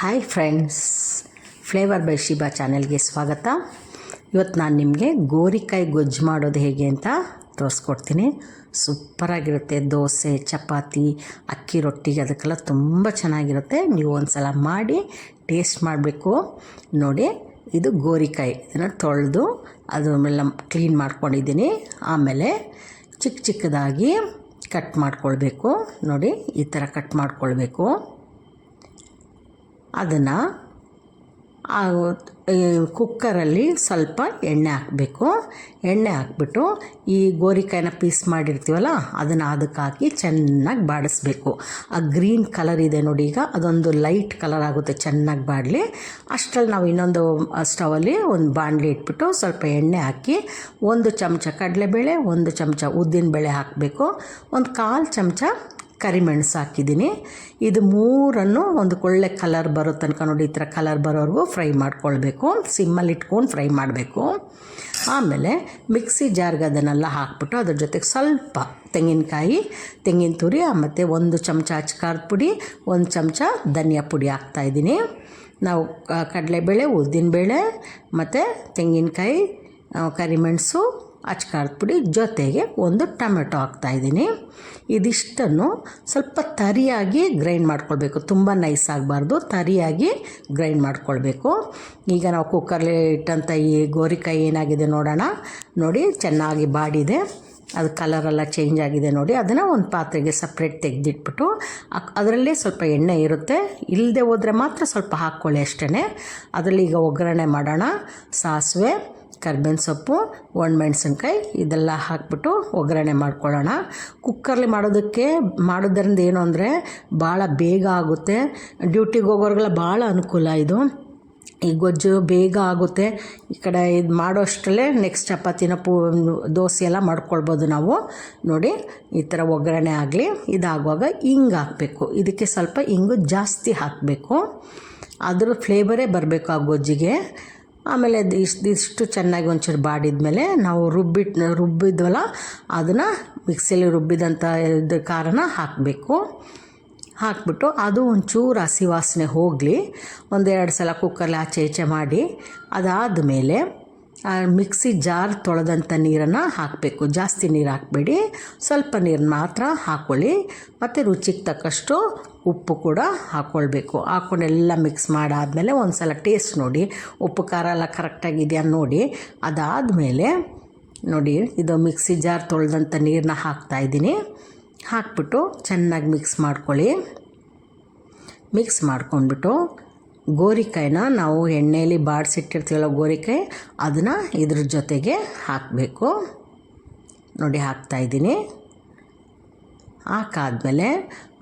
Hi friends flavour by Shiba ಚಾನೆಲ್ಗೆ ಸ್ವಾಗತ. ಇವತ್ತು ನಾನು ನಿಮಗೆ ಗೋರಿಕಾಯಿ ಗೊಜ್ಜು ಮಾಡೋದು ಹೇಗೆ ಅಂತ ತೋರಿಸ್ಕೊಡ್ತೀನಿ. ಸೂಪರಾಗಿರುತ್ತೆ ದೋಸೆ, ಚಪಾತಿ, ಅಕ್ಕಿ ರೊಟ್ಟಿಗೆ ಅದಕ್ಕೆಲ್ಲ ತುಂಬ ಚೆನ್ನಾಗಿರುತ್ತೆ. ನೀವು ಒಂದು ಸಲ ಮಾಡಿ ಟೇಸ್ಟ್ ಮಾಡಬೇಕು. ನೋಡಿ, ಇದು ಗೋರಿಕಾಯಿ. ಇದನ್ನು ತೊಳೆದು ಅದನ್ನೆಲ್ಲ ಕ್ಲೀನ್ ಮಾಡ್ಕೊಂಡಿದ್ದೀನಿ. ಆಮೇಲೆ ಚಿಕ್ಕ ಚಿಕ್ಕದಾಗಿ ಕಟ್ ಮಾಡ್ಕೊಳ್ಬೇಕು. ನೋಡಿ, ಈ ಥರ ಕಟ್ ಮಾಡ್ಕೊಳ್ಬೇಕು. ಅದನ್ನು ಕುಕ್ಕರಲ್ಲಿ ಸ್ವಲ್ಪ ಎಣ್ಣೆ ಹಾಕಬೇಕು. ಎಣ್ಣೆ ಹಾಕ್ಬಿಟ್ಟು ಈ ಗೋರಿಕಾಯಿನ ಪೀಸ್ ಮಾಡಿರ್ತೀವಲ್ಲ, ಅದನ್ನು ಅದಕ್ಕೆ ಹಾಕಿ ಚೆನ್ನಾಗಿ ಬಾಡಿಸ್ಬೇಕು. ಆ ಗ್ರೀನ್ ಕಲರ್ ಇದೆ ನೋಡಿ ಈಗ, ಅದೊಂದು ಲೈಟ್ ಕಲರ್ ಆಗುತ್ತೆ ಚೆನ್ನಾಗಿ ಬಾಡಲಿ. ಅಷ್ಟರಲ್ಲಿ ನಾವು ಇನ್ನೊಂದು ಸ್ಟವಲ್ಲಿ ಒಂದು ಬಾಣಲಿ ಇಟ್ಬಿಟ್ಟು ಸ್ವಲ್ಪ ಎಣ್ಣೆ ಹಾಕಿ, ಒಂದು ಚಮಚ ಕಡಲೆಬೇಳೆ, ಒಂದು ಚಮಚ ಉದ್ದಿನಬೇಳೆ ಹಾಕಬೇಕು. ಒಂದು ಕಾಲು ಚಮಚ ಕರಿಮೆಣಸು ಹಾಕಿದ್ದೀನಿ. ಇದು ಮೂರನ್ನು ಒಂದು ಒಳ್ಳೆ ಕಲರ್ ಬರೋ ತನಕ ನೋಡಿ, ಈ ಥರ ಕಲರ್ ಬರೋವರೆಗೂ ಫ್ರೈ ಮಾಡ್ಕೊಳ್ಬೇಕು. ಸಿಮ್ಮಲ್ಲಿ ಇಟ್ಕೊಂಡು ಫ್ರೈ ಮಾಡಬೇಕು. ಆಮೇಲೆ ಮಿಕ್ಸಿ ಜಾರ್ಗೆ ಅದನ್ನೆಲ್ಲ ಹಾಕ್ಬಿಟ್ಟು ಅದ್ರ ಜೊತೆಗೆ ಸ್ವಲ್ಪ ತೆಂಗಿನಕಾಯಿ, ತೆಂಗಿನ ತುರಿ ಮತ್ತು ಒಂದು ಚಮಚ ಅಚ್ಕಾರದ ಪುಡಿ, ಒಂದು ಚಮಚ ಧನಿಯಾ ಪುಡಿ ಹಾಕ್ತಾಯಿದ್ದೀನಿ ನಾವು ಕಡಲೆಬೇಳೆ, ಉದ್ದಿನಬೇಳೆ, ಮತ್ತು ತೆಂಗಿನಕಾಯಿ ಕರಿಮೆಣಸು ಅಚ್ಕಾರದ ಪುಡಿ ಜೊತೆಗೆ ಒಂದು ಟೊಮೆಟೊ ಹಾಕ್ತಾಯಿದ್ದೀನಿ ಇದಿಷ್ಟನ್ನು ಸ್ವಲ್ಪ ತರಿಯಾಗಿ ಗ್ರೈಂಡ್ ಮಾಡ್ಕೊಳ್ಬೇಕು. ತುಂಬ ನೈಸ್ ಆಗಬಾರ್ದು. ತರಿಯಾಗಿ ಗ್ರೈಂಡ್ ಮಾಡ್ಕೊಳ್ಬೇಕು. ಈಗ ನಾವು ಕುಕ್ಕರ್ಲಿ ಇಟ್ಟಂಥ ಈ ಗೋರಿಕಾಯಿ ಏನಾಗಿದೆ ನೋಡೋಣ. ನೋಡಿ, ಚೆನ್ನಾಗಿ ಬಾಡಿದೆ. ಅದು ಕಲರೆಲ್ಲ ಚೇಂಜ್ ಆಗಿದೆ ನೋಡಿ. ಅದನ್ನು ಒಂದು ಪಾತ್ರೆಗೆ ಸಪ್ರೇಟ್ ತೆಗೆದಿಟ್ಬಿಟ್ಟು ಅದರಲ್ಲೇ ಸ್ವಲ್ಪ ಎಣ್ಣೆ ಇರುತ್ತೆ. ಇಲ್ಲದೆ ಹೋದರೆ ಮಾತ್ರ ಸ್ವಲ್ಪ ಹಾಕ್ಕೊಳ್ಳಿ ಅಷ್ಟೇ ಅದರಲ್ಲಿ ಈಗ ಒಗ್ಗರಣೆ ಮಾಡೋಣ. ಸಾಸಿವೆ ಕರ್ಬೇವಿನ ಸೊಪ್ಪು ಒಣಮೆಣ್ಸಿನ್ಕಾಯಿ ಇದೆಲ್ಲ ಹಾಕ್ಬಿಟ್ಟು ಒಗ್ಗರಣೆ ಮಾಡ್ಕೊಳ್ಳೋಣ. ಕುಕ್ಕರ್ಲಿ ಮಾಡೋದಕ್ಕೆ, ಮಾಡೋದ್ರಿಂದ ಏನು ಅಂದರೆ ಭಾಳ ಬೇಗ ಆಗುತ್ತೆ. ಡ್ಯೂಟಿಗೆ ಹೋಗೋರ್ಗೆಲ್ಲ ಭಾಳ ಅನುಕೂಲ ಇದು. ಈ ಗೊಜ್ಜು ಬೇಗ ಆಗುತ್ತೆ. ಈ ಕಡೆ ಇದು ಮಾಡೋ ಅಷ್ಟರಲ್ಲೇ ನೆಕ್ಸ್ಟ್ ಚಪಾತಿನ ಪೂ, ದೋಸೆ ಎಲ್ಲ ಮಾಡ್ಕೊಳ್ಬೋದು ನಾವು. ನೋಡಿ, ಈ ಥರ ಒಗ್ಗರಣೆ ಆಗಲಿ, ಇದಾಗುವಾಗ ಹಿಂಗೆ ಹಾಕಬೇಕು. ಇದಕ್ಕೆ ಸ್ವಲ್ಪ ಹಿಂಗು ಜಾಸ್ತಿ ಹಾಕಬೇಕು. ಅದ್ರ ಫ್ಲೇವರೇ ಬರಬೇಕು ಆ ಗೊಜ್ಜಿಗೆ. ಆಮೇಲೆ ಅದು ಇಷ್ಟು ಇಷ್ಟು ಚೆನ್ನಾಗಿ ಒಂಚೂರು ಬಾಡಿದ್ಮೇಲೆ ನಾವು ರುಬ್ಬಿಟ್ಟು ರುಬ್ಬಿದ್ವಲ್ಲ, ಅದನ್ನು ಮಿಕ್ಸಿಯಲ್ಲಿ ರುಬ್ಬಿದಂಥ ಇದು ಖಾರನ ಹಾಕಬೇಕು. ಹಾಕ್ಬಿಟ್ಟು ಅದು ಒಂಚೂರು ಹಸಿ ವಾಸನೆ ಹೋಗಲಿ. ಒಂದೆರಡು ಸಲ ಕುಕ್ಕರ್ಲಿ ಆಚೆ ಈಚೆ ಮಾಡಿ, ಅದಾದಮೇಲೆ ಮಿಕ್ಸಿ ಜಾರ್ ತೊಳೆದಂಥ ನೀರನ್ನು ಹಾಕಬೇಕು. ಜಾಸ್ತಿ ನೀರು ಹಾಕಬೇಡಿ. ಸ್ವಲ್ಪ ನೀರು ಮಾತ್ರ ಹಾಕ್ಕೊಳ್ಳಿ ಮತ್ತು ರುಚಿಗೆ ತಕ್ಕಷ್ಟು ಉಪ್ಪು ಕೂಡ ಹಾಕ್ಕೊಳ್ಬೇಕು ಹಾಕ್ಕೊಂಡೆಲ್ಲ ಮಿಕ್ಸ್ ಮಾಡಾದಮೇಲೆ ಒಂದು ಸಲ ಟೇಸ್ಟ್ ನೋಡಿ. ಉಪ್ಪು ಖಾರ ಎಲ್ಲ ಕರೆಕ್ಟಾಗಿದೆಯಾ ನೋಡಿ. ಅದಾದಮೇಲೆ ನೋಡಿ, ಇದು ಮಿಕ್ಸಿ ಜಾರ್ ತೊಳೆದಂಥ ನೀರನ್ನ ಹಾಕ್ತಾಯಿದ್ದೀನಿ ಹಾಕ್ಬಿಟ್ಟು ಚೆನ್ನಾಗಿ ಮಿಕ್ಸ್ ಮಾಡ್ಕೊಳ್ಳಿ. ಮಿಕ್ಸ್ ಮಾಡ್ಕೊಂಡ್ಬಿಟ್ಟು ಗೋರಿಕಾಯಿನ ನಾವು ಎಣ್ಣೆಯಲ್ಲಿ ಬಾಡಿಸಿಟ್ಟಿರ್ತೀವಲ್ಲ ಗೋರಿಕಾಯಿ, ಅದನ್ನು ಇದ್ರ ಜೊತೆಗೆ ಹಾಕಬೇಕು. ನೋಡಿ ಹಾಕ್ತಾಯಿದ್ದೀನಿ ಹಾಕಾದ್ಮೇಲೆ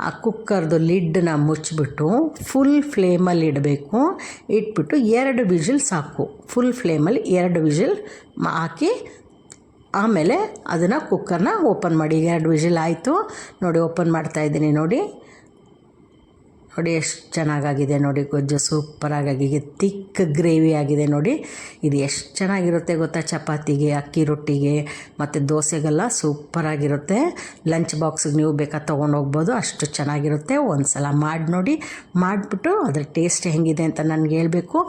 ಆ ಕುಕ್ಕರ್ದು ಲಿಡ್ಡನ್ನ ಮುಚ್ಚಿಬಿಟ್ಟು ಫುಲ್ ಫ್ಲೇಮಲ್ಲಿ ಇಡಬೇಕು. ಇಟ್ಬಿಟ್ಟು ಎರಡು ವಿಜಿಲ್ ಸಾಕು. ಫುಲ್ ಫ್ಲೇಮಲ್ಲಿ ಎರಡು ವಿಜಿಲ್ ಹಾಕಿ ಆಮೇಲೆ ಅದನ್ನು ಕುಕ್ಕರ್ನ ಓಪನ್ ಮಾಡಿ. ಎರಡು ವಿಜಿಲ್ ಆಯಿತು. ನೋಡಿ, ಓಪನ್ ಮಾಡ್ತಾಯಿದ್ದೀನಿ ನೋಡಿ ನೋಡಿ ಎಷ್ಟು ಚೆನ್ನಾಗಾಗಿದೆ ನೋಡಿ, ಗೊಜ್ಜು ಸೂಪರಾಗಿ ತಿಕ್ ಗ್ರೇವಿ ಆಗಿದೆ ನೋಡಿ. ಇದು ಎಷ್ಟು ಚೆನ್ನಾಗಿರುತ್ತೆ ಗೊತ್ತಾ? ಚಪಾತಿಗೆ, ಅಕ್ಕಿ ರೊಟ್ಟಿಗೆ, ಮತ್ತು ದೋಸೆಗೆಲ್ಲ ಸೂಪರಾಗಿರುತ್ತೆ ಲಂಚ್ ಬಾಕ್ಸಿಗೆ ನೀವು ಬೇಕಾ ತೊಗೊಂಡು ಹೋಗ್ಬೋದು, ಅಷ್ಟು ಚೆನ್ನಾಗಿರುತ್ತೆ. ಒಂದು ಸಲ ಮಾಡಿ ನೋಡಿ, ಮಾಡಿಬಿಟ್ಟು ಅದ್ರ ಟೇಸ್ಟ್ ಹೆಂಗಿದೆ ಅಂತ ನನಗೆ ಹೇಳಬೇಕು.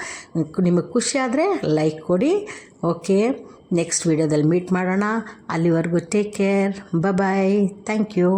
ನಿಮಗೆ ಖುಷಿ ಆದರೆ ಲೈಕ್ ಕೊಡಿ. ಓಕೆ ನೆಕ್ಸ್ಟ್ ವೀಡಿಯೋದಲ್ಲಿ ಮೀಟ್ ಮಾಡೋಣ. ಅಲ್ಲಿವರೆಗೂ take care bye thank you